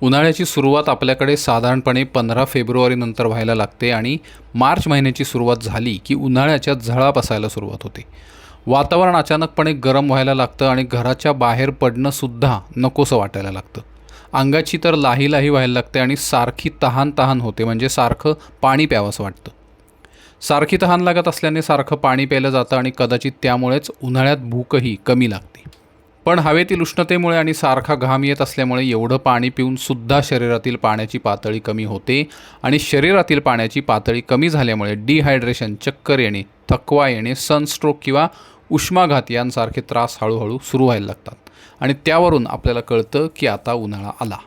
उन्हाळ्याची सुरुवात आपल्याकडे साधारणपणे पंधरा फेब्रुवारीनंतर व्हायला लागते आणि मार्च महिन्याची सुरुवात झाली की उन्हाळ्याच्या झळा बसायला सुरुवात होते. वातावरण अचानकपणे गरम व्हायला लागतं आणि घराच्या बाहेर पडणंसुद्धा नकोसं वाटायला लागतं. अंगाची तर लाही लाही व्हायला लागते आणि सारखी तहान तहान होते म्हणजे सारखं पाणी प्यावंसं वाटतं. सारखी तहान लागत असल्याने सारखं पाणी प्यायलं जातं आणि कदाचित त्यामुळेच उन्हाळ्यात भूकही कमी लागते. पण हवेतील उष्णतेमुळे आणि सारखा घाम येत असल्यामुळे एवढं पाणी पिऊन सुद्धा शरीरातील पाण्याची पातळी कमी होते आणि शरीरातील पाण्याची पातळी कमी झाल्यामुळे डिहायड्रेशन चक्कर येणे थकवा येणे सनस्ट्रोक किंवा उष्माघात यांसारखे त्रास हळूहळू सुरू व्हायला लागतात. आणि त्यावरून आपल्याला कळतं की आता उन्हाळा आला.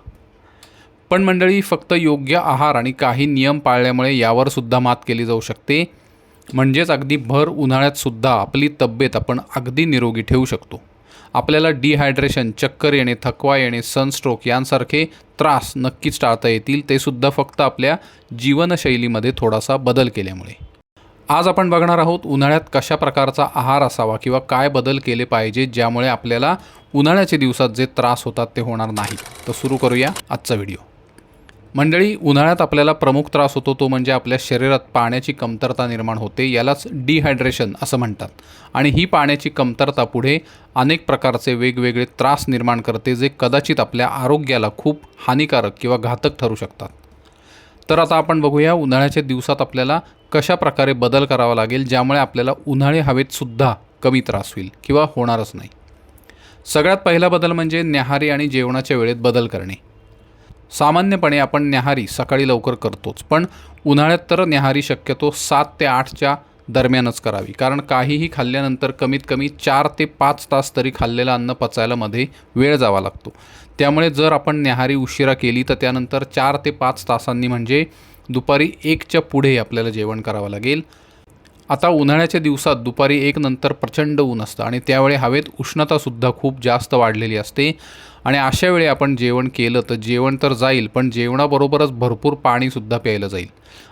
पण मंडळी फक्त योग्य आहार आणि काही नियम पाळल्यामुळे यावर सुद्धा मात केली जाऊ शकते. म्हणजेच अगदी भर उन्हाळ्यातसुद्धा आपली तब्येत आपण अगदी निरोगी ठेवू शकतो. आपल्याला डिहायड्रेशन चक्कर येणे थकवा येणे सनस्ट्रोक यांसारखे त्रास नक्कीच टाळता येतील. ते सुद्धा फक्त आपल्या जीवनशैलीमध्ये थोडासा बदल केल्यामुळे. आज आपण बघणार आहोत उन्हाळ्यात कशा प्रकारचा आहार असावा किंवा काय बदल केले पाहिजे ज्यामुळे आपल्याला उन्हाळ्याच्या दिवसात जे त्रास होतात ते होणार नाही तर सुरू करूया आजचा व्हिडिओ. मंडळी उन्हाळ्यात आपल्याला प्रमुख त्रास होतो तो म्हणजे आपल्या शरीरात पाण्याची कमतरता निर्माण होते यालाच डिहायड्रेशन असं म्हणतात. आणि ही पाण्याची कमतरता पुढे अनेक प्रकारचे वेगवेगळे त्रास निर्माण करते जे कदाचित आपल्या आरोग्याला खूप हानिकारक किंवा घातक ठरू शकतात. तर आता आपण बघूया उन्हाळ्याच्या दिवसात आपल्याला कशा प्रकारे बदल करावा लागेल ज्यामुळे आपल्याला उन्हाळी हवेतसुद्धा कमी त्रास होईल किंवा होणारच नाही. सगळ्यात पहिला बदल म्हणजे न्याहारी आणि जेवणाच्या वेळेत बदल करणे. सामान्यपणे आपण न्याहारी सकाळी लवकर करतोच पण उन्हाळ्यात तर न्याहारी शक्यतो सात ते आठच्या दरम्यानच करावी. कारण काहीही खाल्ल्यानंतर कमीत कमी चार ते पाच तास तरी खाल्लेलं अन्न पचायला मध्ये वेळ जावा लागतो. त्यामुळे जर आपण न्याहारी उशिरा केली तर त्यानंतर चार ते पाच तासांनी म्हणजे दुपारी एकच्या पुढे आपल्याला जेवण करावं लागेल. आता उन्हाळ्याच्या दिवसात दुपारी एक नंतर प्रचंड ऊन असतं आणि त्यावेळी हवेत उष्णतासुद्धा खूप जास्त वाढलेली असते. आणि अशा वेळी आपण जेवण केलं तर जेवण तर जाईल पण जेवणाबरोबरच भरपूर पाणीसुद्धा प्यायलं जाईल.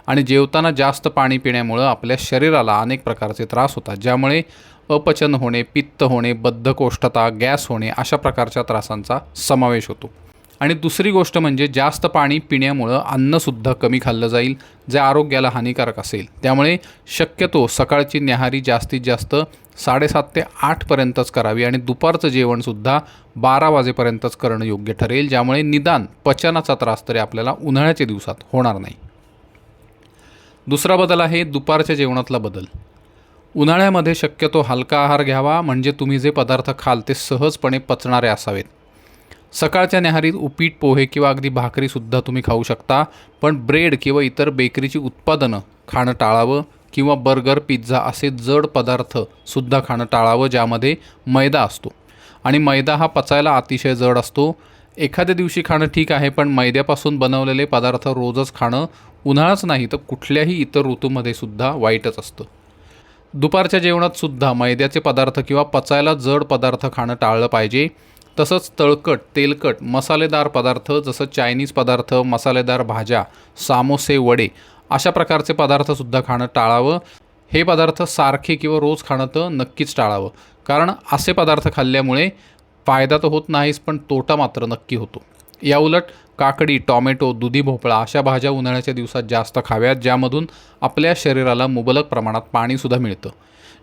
आणि जेवताना जास्त पाणी पिण्यामुळं आपल्या शरीराला अनेक प्रकारचे त्रास होतात ज्यामुळे अपचन होणे पित्त होणे बद्धकोष्ठता गॅस होणे अशा प्रकारच्या त्रासांचा समावेश होतो. आणि दुसरी गोष्ट म्हणजे जास्त पाणी पिण्यामुळं अन्नसुद्धा कमी खाल्लं जाईल जे आरोग्याला हानिकारक असेल. त्यामुळे शक्यतो सकाळची न्याहारी जास्तीत जास्त साडेसात ते आठपर्यंतच करावी आणि दुपारचं जेवणसुद्धा बारा वाजेपर्यंतच करणं योग्य ठरेल ज्यामुळे निदान पचनाचा त्रास तरी आपल्याला उन्हाळ्याच्या दिवसात होणार नाही. दुसरा बदल आहे दुपारच्या जेवणातला बदल. उन्हाळ्यामध्ये शक्यतो हलका आहार घ्यावा म्हणजे तुम्ही जे पदार्थ खाल ते सहजपणे पचणारे असावेत. सकाळच्या न्याहारीत उपीट पोहे किंवा अगदी भाकरीसुद्धा तुम्ही खाऊ शकता पण ब्रेड किंवा इतर बेकरीची उत्पादनं खाणं टाळावं किंवा बर्गर पिझ्झा असे जड पदार्थसुद्धा खाणं टाळावं ज्यामध्ये मैदा असतो. आणि मैदा हा पचायला अतिशय जड असतो. एखाद्या दिवशी खाणं ठीक आहे पण मैद्यापासून बनवलेले पदार्थ रोजच खाणं उन्हाळाच नाही तर कुठल्याही इतर ऋतूमध्ये सुद्धा वाईटच असतं. दुपारच्या जेवणात सुद्धा मैद्याचे पदार्थ किंवा पचायला जड पदार्थ खाणं टाळलं पाहिजे. तसंच तळकट तेलकट मसालेदार पदार्थ जसं चायनीज पदार्थ मसालेदार भाज्या सामोसे वडे अशा प्रकारचे पदार्थसुद्धा खाणं टाळावं. हे पदार्थ सारखे किंवा रोज खाणं तर नक्कीच टाळावं. कारण असे पदार्थ खाल्ल्यामुळे फायदा तर होत नाहीच पण तोटा मात्र नक्की होतो. याउलट काकडी टॉमॅटो दुधी भोपळा अशा भाज्या उन्हाळ्याच्या दिवसात जास्त खाव्यात ज्यामधून आपल्या शरीराला मुबलक प्रमाणात पाणीसुद्धा मिळतं.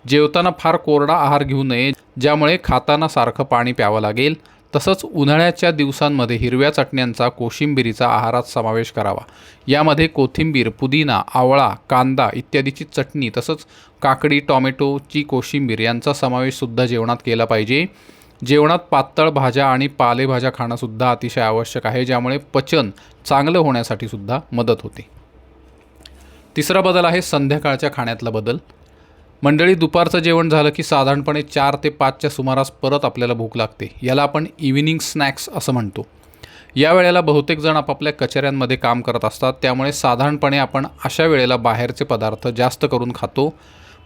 जेवताना फार कोरडा आहार घेऊ नये ज्यामुळे खाताना सारखं पाणी प्यावं लागेल. तसंच उन्हाळ्याच्या दिवसांमध्ये हिरव्या चटण्यांचा कोशिंबिरीचा आहारात समावेश करावा. यामध्ये कोथिंबीर पुदिना आवळा कांदा इत्यादीची चटणी तसंच काकडी टॉमॅटोची कोशिंबीर यांचा समावेशसुद्धा जेवणात केला पाहिजे. जेवणात पातळ भाज्या आणि पालेभाज्या खाणंसुद्धा अतिशय आवश्यक आहे ज्यामुळे पचन चांगलं होण्यासाठी सुद्धा मदत होते. तिसरा बदल आहे संध्याकाळच्या खाण्यातला बदल. मंडळी दुपारचं जेवण झालं की साधारणपणे चार ते पाचच्या सुमारास परत आपल्याला भूक लागते. याला आपण इव्हिनिंग स्नॅक्स असं म्हणतो. या वेळेला बहुतेक जण आपापल्या कचऱ्यांमध्ये काम करत असतात त्यामुळे साधारणपणे आपण अशा वेळेला बाहेरचे पदार्थ जास्त करून खातो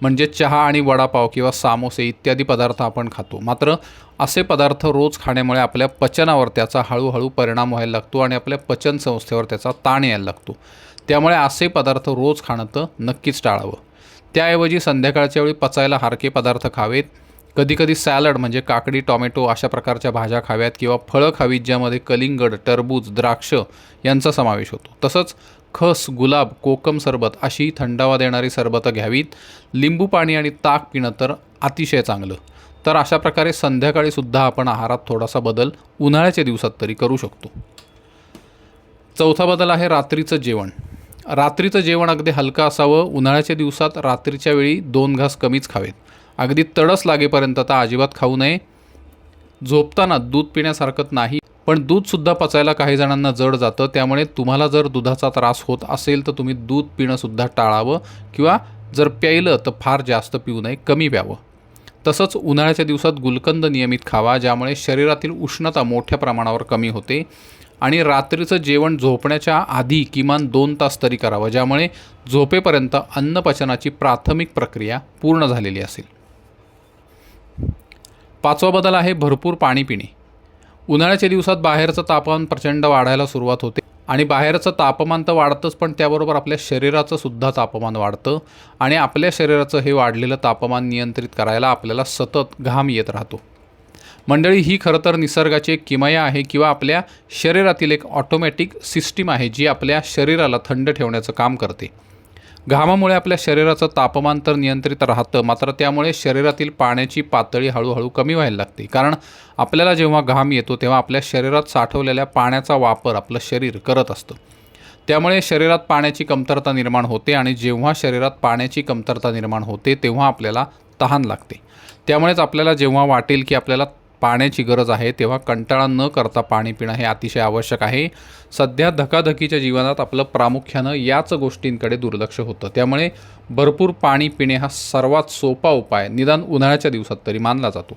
म्हणजे चहा आणि वडापाव किंवा सामोसे इत्यादी पदार्थ आपण खातो. मात्र असे पदार्थ रोज खाण्यामुळे आपल्या पचनावर त्याचा हळूहळू परिणाम व्हायला लागतो आणि आपल्या पचन संस्थेवर त्याचा ताण यायला लागतो. त्यामुळे असे पदार्थ रोज खाणं तर नक्कीच टाळावं. त्याऐवजी संध्याकाळच्या वेळी पचायला हारके पदार्थ खावेत. कधीकधी सॅलड म्हणजे काकडी टॉमॅटो अशा प्रकारच्या भाज्या खाव्यात किंवा फळं खावीत ज्यामध्ये कलिंगड टरबूज द्राक्ष यांचा समावेश होतो. तसंच खस गुलाब कोकम सरबत अशी थंडावा देणारी सरबतं घ्यावीत. लिंबू पाणी आणि ताक पिणं तर अतिशय चांगलं. तर अशा प्रकारे संध्याकाळी सुद्धा आपण आहारात थोडासा बदल उन्हाळ्याच्या दिवसात तरी करू शकतो. चौथा बदल आहे रात्रीचं जेवण. रात्रीचं जेवण अगदी हलकं असावं. उन्हाळ्याच्या दिवसात रात्रीच्या वेळी दोन घास कमीच खावेत. अगदी तडस लागेपर्यंत आता अजिबात खाऊ नये. झोपताना दूध पिण्यासारखं नाही पण दूधसुद्धा पचायला काही जणांना जड जातं. त्यामुळे तुम्हाला जर दुधाचा त्रास होत असेल तर तुम्ही दूध पिणंसुद्धा टाळावं किंवा जर प्यायलं तर फार जास्त पिऊ नये कमी प्यावं. तसंच उन्हाळ्याच्या दिवसात गुलकंद नियमित खावा ज्यामुळे शरीरातील उष्णता मोठ्या प्रमाणावर कमी होते आणि रात्रीचं जेवण झोपण्याच्या आधी किमान दोन तास तरी करावं ज्यामुळे झोपेपर्यंत अन्नपचनाची प्राथमिक प्रक्रिया पूर्ण झालेली असेल. पाचवा बदल आहे भरपूर पाणी पिणे. उन्हाळ्याच्या दिवसात बाहेरचं तापमान प्रचंड वाढायला सुरुवात होते आणि बाहेरचं तापमान तर वाढतंच पण त्याबरोबर आपल्या शरीराचं सुद्धा तापमान वाढतं आणि आपल्या शरीराचं हे वाढलेलं तापमान नियंत्रित करायला आपल्याला सतत घाम येत राहतो. मंडळी ही खरं तर निसर्गाची एक किमया आहे किंवा आपल्या शरीरातील एक ऑटोमॅटिक सिस्टीम आहे जी आपल्या शरीराला थंड ठेवण्याचं काम करते. घामामुळे आपल्या शरीराचं तापमान तर नियंत्रित राहतं मात्र त्यामुळे शरीरातील पाण्याची पातळी हळूहळू कमी व्हायला लागते. कारण आपल्याला जेव्हा घाम येतो तेव्हा आपल्या शरीरात साठवलेल्या पाण्याचा वापर आपलं शरीर करत असतं. त्यामुळे शरीरात पाण्याची कमतरता निर्माण होते आणि जेव्हा शरीरात पाण्याची कमतरता निर्माण होते तेव्हा आपल्याला तहान लागते. त्यामुळेच आपल्याला जेव्हा वाटेल की आपल्याला पाण्याची गरज आहे तेव्हा कंटाळा न करता पाणी पिणं हे अतिशय आवश्यक आहे. सध्या धकाधकीच्या जीवनात आपलं प्रामुख्यानं याच गोष्टींकडे दुर्लक्ष होतं. त्यामुळे भरपूर पाणी पिणे हा सर्वात सोपा उपाय निदान उन्हाळ्याच्या दिवसात तरी मानला जातो.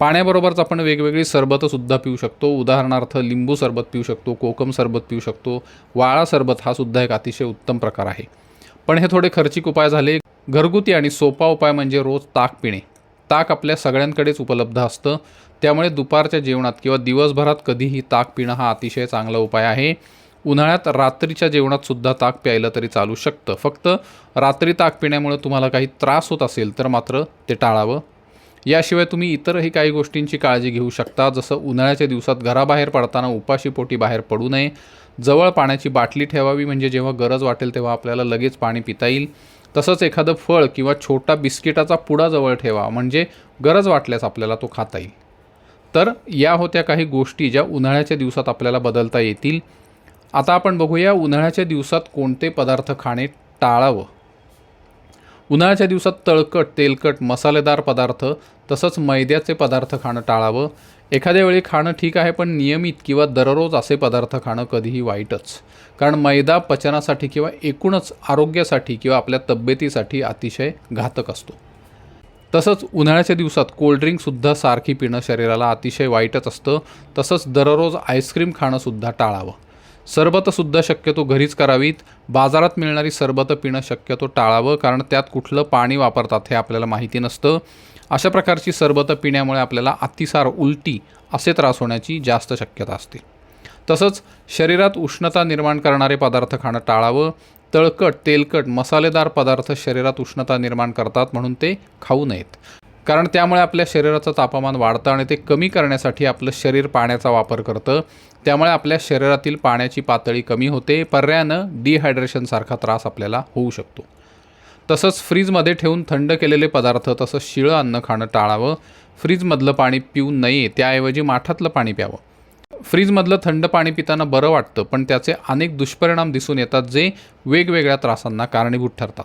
पाण्याबरोबरच आपण वेगवेगळी सरबतंसुद्धा पिऊ शकतो. उदाहरणार्थ लिंबू सरबत पिऊ शकतो कोकम सरबत पिऊ शकतो वाळा सरबत हा सुद्धा एक अतिशय उत्तम प्रकार आहे. पण हे थोडे खर्चिक उपाय झाले. घरगुती आणि सोपा उपाय म्हणजे रोज ताक पिणे. ताक आपल्या सगळ्यांकडेच उपलब्ध असतं. त्यामुळे दुपारच्या जेवणात किंवा दिवसभरात कधीही ताक पिणं हा अतिशय चांगला उपाय आहे. उन्हाळ्यात रात्रीच्या जेवणात सुद्धा ताक प्यायलं तरी चालू शकतं. फक्त रात्री ताक पिण्यामुळे तुम्हाला काही त्रास होत असेल तर मात्र ते टाळावं. याशिवाय तुम्ही इतरही काही गोष्टींची काळजी घेऊ शकता जसं उन्हाळ्याच्या दिवसात घराबाहेर पडताना उपाशीपोटी बाहेर पडू नये. जवळ पाण्याची बाटली ठेवावी म्हणजे जेव्हा गरज वाटेल तेव्हा आपल्याला लगेच पाणी पिता येईल. तसंच एखादं फळ किंवा छोटा बिस्किटाचा पुडा जवळ ठेवा म्हणजे गरज वाटल्यास आपल्याला तो खाता येईल. तर या होत्या काही गोष्टी ज्या उन्हाळ्याच्या दिवसात आपल्याला बदलता येतील. आता आपण बघूया उन्हाळ्याच्या दिवसात कोणते पदार्थ खाणे टाळावं. उन्हाळ्याच्या दिवसात तळकट तेलकट मसालेदार पदार्थ तसंच मैद्याचे पदार्थ खाणं टाळावं. एखाद्या वेळी खाणं ठीक आहे पण नियमित किंवा दररोज असे पदार्थ खाणं कधीही वाईटच. कारण मैदा पचनासाठी किंवा एकूणच आरोग्यासाठी किंवा आपल्या तब्येतीसाठी अतिशय घातक असतो. तसंच उन्हाळ्याच्या दिवसात कोल्ड्रिंकसुद्धा सारखी पिणं शरीराला अतिशय वाईटच असतं. तसंच दररोज आईस्क्रीम खाणंसुद्धा टाळावं. सरबतंसुद्धा शक्यतो घरीच करावीत. बाजारात मिळणारी सरबतं पिणं शक्यतो टाळावं कारण त्यात कुठलं पाणी वापरतात हे आपल्याला माहिती नसतं. अशा प्रकारची सरबतं पिण्यामुळे आपल्याला अतिसार उलटी असे त्रास होण्याची जास्त शक्यता असते. तसंच शरीरात उष्णता निर्माण करणारे पदार्थ खाणं टाळावं तळकट तेलकट मसालेदार पदार्थ शरीरात उष्णता निर्माण करतात म्हणून ते खाऊ नयेत. कारण त्यामुळे आपल्या शरीराचं तापमान वाढतं आणि ते कमी करण्यासाठी आपलं शरीर पाण्याचा वापर करतं. त्यामुळे आपल्या शरीरातील पाण्याची पातळी कमी होते. पर्यायानं डिहायड्रेशनसारखा त्रास आपल्याला होऊ शकतो. तसंच फ्रीजमध्ये ठेवून थंड केलेले पदार्थ तसंच शिळं अन्न खाणं टाळावं फ्रीजमधलं पाणी पिऊ नये त्याऐवजी माठातलं पाणी प्यावं. फ्रीजमधलं थंड पाणी पिताना बरं वाटतं पण त्याचे अनेक दुष्परिणाम दिसून येतात जे वेगवेगळ्या त्रासांना कारणीभूत ठरतात.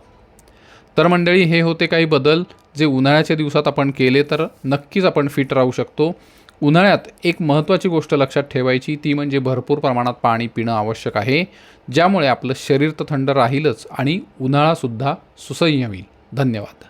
तर मंडळी हे होते काही बदल जे उन्हाळ्याच्या दिवसात आपण केले तर नक्कीच आपण फिट राहू शकतो. उन्हाळ्यात एक महत्त्वाची गोष्ट लक्षात ठेवायची ती म्हणजे भरपूर प्रमाणात पाणी पिणं आवश्यक आहे ज्यामुळे आपलं शरीर तर थंड राहीलच आणि उन्हाळासुद्धा सुसह्य होईल. धन्यवाद.